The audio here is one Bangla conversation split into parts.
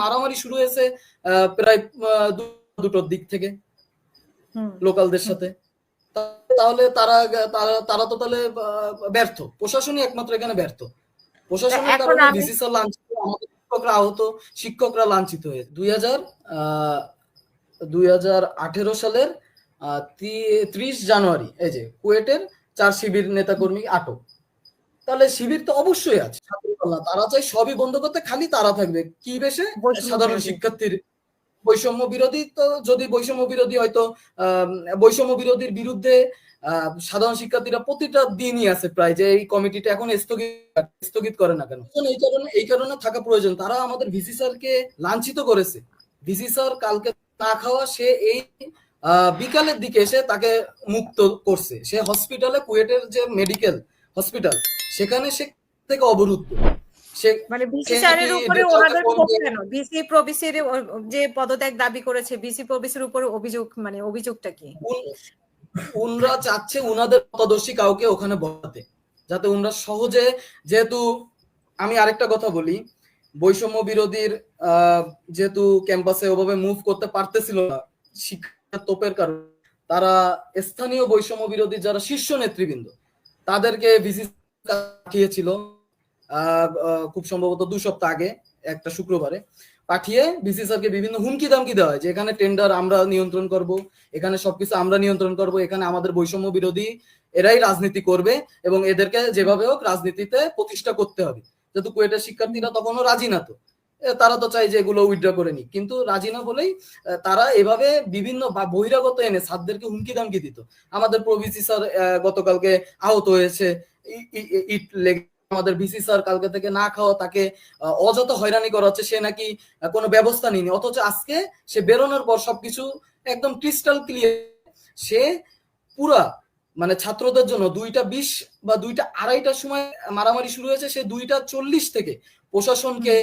মারামারি শুরু হয়েছে প্রায় দুটোর দিক থেকে লোকালদের সাথে। তাহলে তারা তারা তো তাহলে ব্যর্থ। প্রশাসনই একমাত্র এখানে ব্যর্থ। প্রশাসনের কারণে লাঞ্ছিত আমাদের শিক্ষকরা আহত শিক্ষকরা লাঞ্ছিত হয়েছে। দুই হাজার দুই হাজার আঠেরো সালের ত্রিশ জানুয়ারি এই যে কুয়েটের চার শিবির নেতাকর্মী আটক। তাহলে শিবির তো অবশ্যই আছে। তারা চাই সবই বন্ধ করতে খালি তারা থাকবে। কি বেশে? সাধারণ। শিক্ষার্থীর বৈষম্য বিরোধী তো যদি বৈষম্য বিরোধী হয়তো আহ, বৈষম্য বিরোধীর বিরুদ্ধে সাধারণ শিক্ষার্থীরা প্রতিটা দিনই আছে প্রায় যে এই কমিটিটা এখন স্থগিত স্থগিত করে না কেন? এই কারণে এই কারণে থাকা প্রয়োজন। তারা আমাদের ভিসি স্যারকে লাঞ্ছিত করেছে। ভিসি স্যার কালকে না খাওয়া সে এই আহ, বিকালের দিকে এসে তাকে মুক্ত করছে। সে হসপিটালে কুয়েটের যে মেডিকেল হসপিটাল সেখানে সে থেকে অবরুদ্ধ। মানে স্যারের উপরে ওনাদের কেন? বিসি প্রবিসির যে পদত্যাগ দাবি করেছে বিসি প্রবিসির উপরে অভিযোগ মানে অভিযোগটা কি? উন- উনরা চাচ্ছে উনাদের মতাদর্শী কাউকে ওখানে বসাতে যাতে উনরা সহজে যেহেতু আমি আরেকটা কথা বলি বৈষম্য বিরোধীর যেহেতু ক্যাম্পাসে ওভাবে মুভ করতে পারতেছিল না শিক্ষার তোপের কারণে তারা স্থানীয় বৈষম্য বিরোধী যারা শীর্ষ নেতৃবৃন্দ তাদেরকে ভিসি পাঠিয়েছিল। খুব সম্ভবত দু সপ্তাহ আগে, একটা শুক্রবারে, পাঠিয়ে স্যারকে বিভিন্ন হুমকি দামকি দেওয়া হয় যে এখানে টেন্ডার আমরা নিয়ন্ত্রণ করব, এখানে সবকিছু আমরা নিয়ন্ত্রণ করব, এখানে আমাদের বৈষম্য বিরোধী এরাই রাজনীতি করবে এবং এদেরকে যেভাবে হোক রাজনীতিতে প্রতিষ্ঠা করতে হবে। যেহেতু কুয়েটের শিক্ষার্থীরা তখনও রাজি না তো। তারা তো চাই যে এগুলো উইথড্র করে নিক। কিন্তু রাজি না বলেই তারা এভাবে বিভিন্ন বহিরাগত এনে ছাত্রদেরকে হুমকি দামকি দিত। আমাদের প্রভিসি স্যার গতকালকে আহত হয়েছে ইট লেগে আমাদের ভিসি স্যার কালকে থেকে না খাওয়া তাকে অযথা হয়রানি করা হচ্ছে সে নাকি কোনো ব্যবস্থা নিনি অথচ আজকে সে বেরোনোর পর সবকিছু একদম ক্রিস্টাল ক্লিয়ার সে পুরা মানে ছাত্রদের জন্য দুইটা বিশ বা দুইটা আড়াইটার সময় মারামারি শুরু হয়েছে, সে দুইটা চল্লিশ থেকে প্রশাসনকে,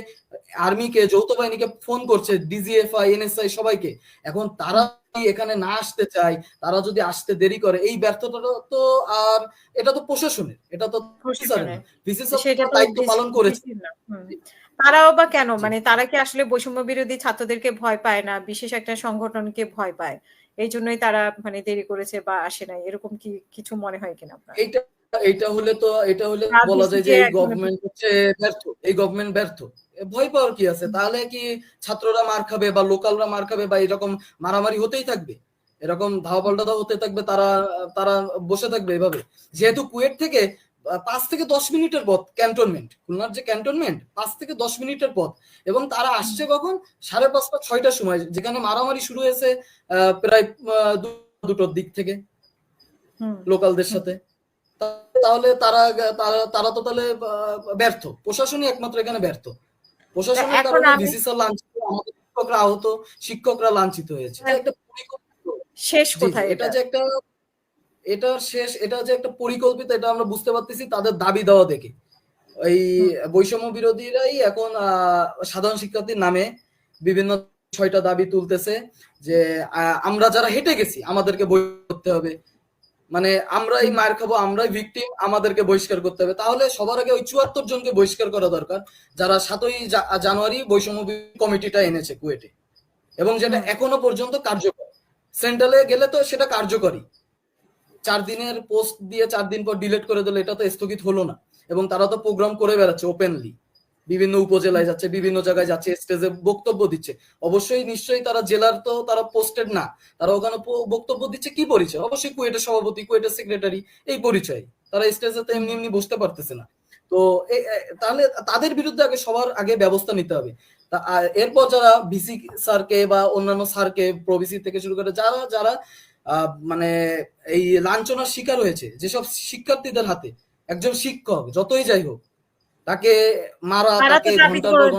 আর্মিকে, যৌথ বাহিনীকে ফোন করছে ডিজিএফআই এনএসআই সবাইকে। এখন তারা এখানে না আসতে চায় তারা যদি আসতে দেরি করে এই ব্যর্থতাটা তো আর এটা তো প্রশাসনের এটা তো দায়িত্ব পালন করেছে। তারাও বা কেন? মানে তারা কি আসলে বৈষম্য বিরোধী ছাত্রদেরকে ভয় পায় না? বিশেষ একটা সংগঠনকে ভয় পায়? এই জন্যই তারা মানে দেরি করেছে বা আসে নাই এরকম কি কিছু মনে হয় কিনা আপনার? এইটা এইটা হলে তো এটা হলে বলা যায় যে এই গভর্নমেন্ট হচ্ছে ব্যর্থ এই গভর্নমেন্ট ব্যর্থ। ভয় পাওয়ার কি আছে? তাহলে কি ছাত্ররা মার খাবে বা লোকালরা মার খাবে বা এরকম মারামারি হতেই থাকবে? এরকম ধাওয়া পাল্টা হতে থাকবে তারা তারা বসে থাকবে এভাবে। যেহেতু কুয়েট থেকে পাঁচ থেকে দশ মিনিটের পথ ক্যান্টনমেন্ট খুলনার যে ক্যান্টনমেন্ট পাঁচ থেকে দশ মিনিটের পথ। এবং তারা আসছে কখন? সাড়ে পাঁচটা ছয়টার সময় যেখানে মারামারি শুরু হয়েছে আহ, প্রায় দুটোর দিক থেকে লোকালদের সাথে। তাহলে তারা তারা তারা তো তাহলে ব্যর্থ। প্রশাসনই একমাত্র এখানে ব্যর্থ। প্রশাসনের কারণে ভিসি স্যার লাঞ্ছিত আমাদের শিক্ষকরা আহত শিক্ষকরা লাঞ্ছিত হয়েছে। একটা শেষ কোথায় এটা যে একটা এটা শেষ এটা যে একটা পরিকল্পিত এটা আমরা বুঝতে পারতেছি তাদের দাবি দেওয়া দেখে। এই বৈষম্য বিরোধীরাই এখন আহ, সাধারণ শিক্ষার্থীর নামে বিভিন্ন ছয়টা দাবি তুলতেছে যে আমরা যারা হেঁটে গেছি আমাদেরকে বই করতে হবে। মানে আমরাই মার খাব আমরাই ভিকটিম আমাদেরকে বহিষ্কার করতে হবে। তাহলে সবার আগে ওই চুয়াত্তর জনকে বহিষ্কার করা দরকার যারা সাতই জানুয়ারি বৈষম্য কমিটিটা এনেছে কুয়েটে। এবং যেটা এখনও পর্যন্ত কার্যকর। সেন্ট্রালে গেলে তো সেটা কার্যকরী চার দিনের পোস্ট দিয়ে চার দিন পর ডিলিট করে দিলে এটা তো স্থগিত হলো না। এবং তারা তো প্রোগ্রাম করে বেড়াচ্ছে ওপেনলি বিভিন্ন উপজেলায় যাচ্ছে, বিভিন্ন জায়গায় যাচ্ছে স্টেজে বক্তব্য দিচ্ছে। অবশ্যই নিশ্চয়ই তারা জেলার তো তারা পোস্টেড না। তারা ওখানে বক্তব্য দিচ্ছে কি পরিচয়? অবশ্যই কুয়েটের সভাপতি, কুয়েটের সেক্রেটারি এই পরিচয়। তারা স্টেজে তো এমনি এমনি বসতে পারতেছে না। তো তাহলে তাদের বিরুদ্ধে আগে সবার আগে ব্যবস্থা নিতে হবে। এরপর যারা ভিসি স্যারকে বা অন্যান্য স্যারকে প্রভিসি থেকে শুরু করে যারা যারা মানে এই লাঞ্ছনার শিকার হয়েছে, যেসব শিক্ষার্থীদের হাতে, একজন শিক্ষক, যতই যাই হোক তাকে মারা তাকে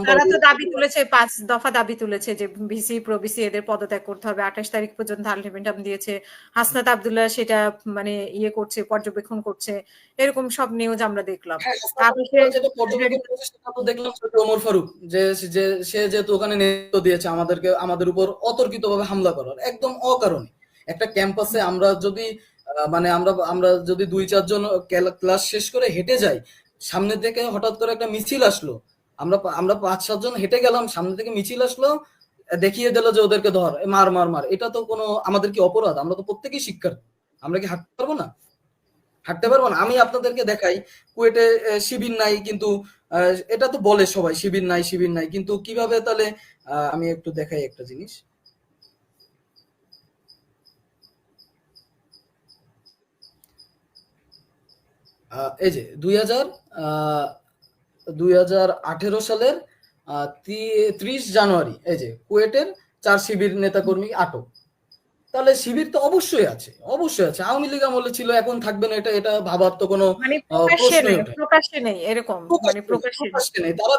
তারা তো দাবি তুলেছে পাঁচ দফা দাবি তুলেছে যে ভিসি প্রবিসি এদের পদত্যাগ করতে হবে। আঠাশ তারিখ পর্যন্ত আলটিমেটাম দিয়েছে। হাসনাত আবদুল্লাহ সেটা মানে ইয়ে করছে পর্যবেক্ষণ করছে। এরকম সব নিউজ আমরা দেখলাম। হ্যাঁ, দেখলাম ওমর ফারুক। যে যে সে যেহেতু ওখানে নেতৃত্ব দিয়েছে আমাদেরকে আমাদের উপর অতর্কিত ভাবে হামলা করার একদম অকারণে। একটা ক্যাম্পাসে আমরা যদি মানে আমরা আমরা যদি দুই চারজন ক্লাস শেষ করে হেঁটে যাই সামনে থেকে হঠাৎ করে একটা মিছিল আসলো। আমরা আমরা পাঁচ সাতজন হেঁটে গেলাম, সামনে থেকে মিছিল আসলো দেখিয়ে দিল যে ওদেরকে ধর মার মার মার। এটা তো কোনো, আমাদের কি অপরাধ? আমরা তো প্রত্যেকেই শিক্ষার্থী। আমরা কি হাঁটতে পারব না? হাঁটতে পারব না। আমি আপনাদেরকে দেখাই, কুয়েটে শিবির নাই, কিন্তু এটা তো বলে সবাই, শিবির নাই শিবির নাই। কিন্তু কীভাবে তাহলে আমি একটু দেখাই একটা জিনিস। এই যে, দুই হাজার দুই হাজার আঠেরো সালের ত্রিশ জানুয়ারি এই যে কুয়েটের চার শিবির নেতাকর্মী আটক। তাহলে শিবির তো অবশ্যই আছে অবশ্যই আছে। আওয়ামী লীগ আমলে ছিল এখন থাকবে না এটা এটা ভাবার তো কোনো মানে প্রকাশ্যে নেই এরকম মানে প্রকাশ্যে নেই। তারা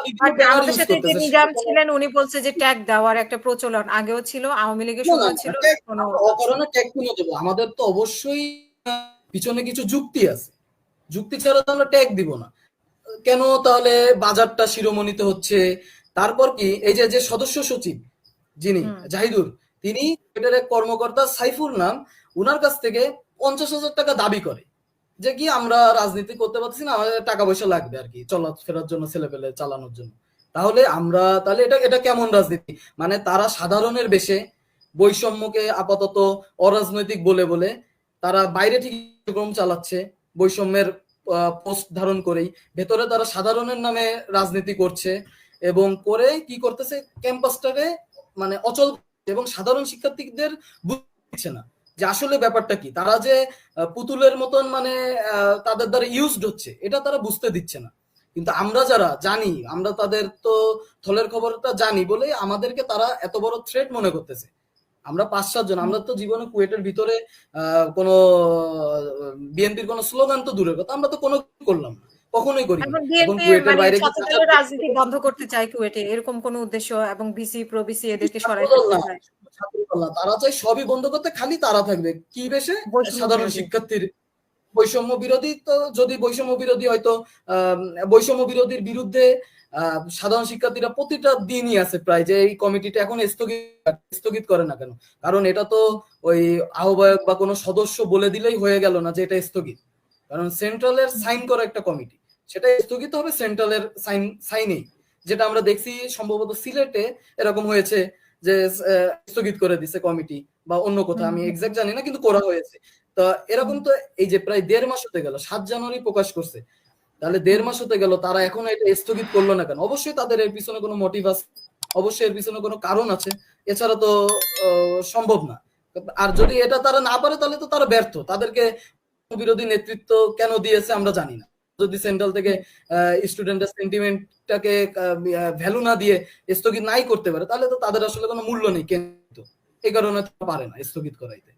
নিজাম ছিলেন উনি বলছে যে ট্যাগ দেওয়ার একটা প্রচলন আগেও ছিল আওয়ামী লীগের সময় ছিল tag কোনো আমরা অকারণে ট্যাগ কিনে দেবো। আমাদের তো অবশ্যই পিছনে কিছু যুক্তি আছে। যুক্তি ছাড়া তো আমরা ট্যাগ দিব না। কেন তাহলে বাজারটা শিরোমণিতে হচ্ছে? তারপর কি এই যে যে সদস্য সচিব যিনি। জাহিদুর তিনি এটার এক কর্মকর্তা সাইফুর নাম উনার কাছ থেকে পঞ্চাশ হাজার টাকা দাবি করে যে কি আমরা রাজনীতি করতে পারছি না আমাদের টাকা পয়সা লাগবে আর কি চলাফেরার জন্য ছেলে পেলে চালানোর জন্য। তাহলে আমরা তাহলে এটা এটা কেমন রাজনীতি? মানে তারা সাধারণের বেশে বৈষম্যকে আপাতত অরাজনৈতিক বলে বলে তারা বাইরে ঠিক চালাচ্ছে বৈষম্যের পোস্ট ধারণ করেই। ভেতরে তারা সাধারণের নামে রাজনীতি করছে এবং করে কি করতেছে? ক্যাম্পাসটাকে মানে অচল এবং সাধারণ শিক্ষার্থীদের বুঝছে না যে আসলে ব্যাপারটা কি। তারা যে পুতুলের মতন মানে তাদের দ্বারা ইউজড হচ্ছে, এটা তারা বুঝতে দিচ্ছে না। কিন্তু আমরা যারা জানি, আমরা তাদের তো থলের খবরটা জানি বলে আমাদেরকে তারা এত বড় থ্রেট মনে করতেছে। আমরা পাঁচ সাত জন আমরা তো জীবনে কুয়েটের ভিতরে কোনো বিএনপির কোনো স্লোগান তো দূরের কথা আমরা তো কোনো করলাম না কখনোই করি কুয়েটের মানে বাইরে রাজনীতি বন্ধ করতে চায় কুয়েটে এরকম কোন উদ্দেশ্য এবং বিসি প্রবিসি এদেরকে সরাই তারা চাই সবই বন্ধ করতে খালি তারা থাকবে। কি বেশে? সাধারণ শিক্ষার্থীর বৈষম্য বিরোধী তো যদি বৈষম্য বিরোধী হয়তো বৈষম্য বিরোধীর বিরুদ্ধে সাধারণ শিক্ষার্থীরা প্রতিটা দিনই আছে প্রায় যে এই কমিটিটা এখন স্থগিত স্থগিত করে না কেন? কারণ এটা তো ওই আহ্বায়ক বা কোনো সদস্য বলে দিলেই হয়ে গেল না যে এটা স্থগিত। কারণ সেন্ট্রালের সাইন করা একটা কমিটি সেটা স্থগিত হবে সেন্ট্রালের সাইন সাইনেই। যেটা আমরা দেখছি সম্ভবত সিলেটে এরকম হয়েছে যে স্থগিত করে দিছে কমিটি বা অন্য কোথাও আমি। এক্সাক্ট জানি না কিন্তু করা হয়েছে। তা এরকম তো এই যে প্রায় দেড় মাস হতে গেল, সাত জানুয়ারি প্রকাশ করছে। তাহলে দেড় মাস হতে গেল, তারা এখনও এটা স্থগিত করল না কেন? অবশ্যই তাদের এর পিছনে কোনো মোটিভ আছে, অবশ্যই এর পিছনে কোনো কারণ আছে, এছাড়া তো সম্ভব না। আর যদি এটা তারা না পারে, তাহলে তো তারা ব্যর্থ। তাদেরকে বিরোধী নেতৃত্ব কেন দিয়েছে আমরা জানি না। যদি সেন্ট্রাল থেকে স্টুডেন্টের সেন্টিমেন্টটাকে ভ্যালু না দিয়ে স্থগিত নাই করতে পারে, তাহলে তো তাদের আসলে কোনো মূল্য নেই, কিন্তু। এই কারণে পারে না স্থগিত করাইতে।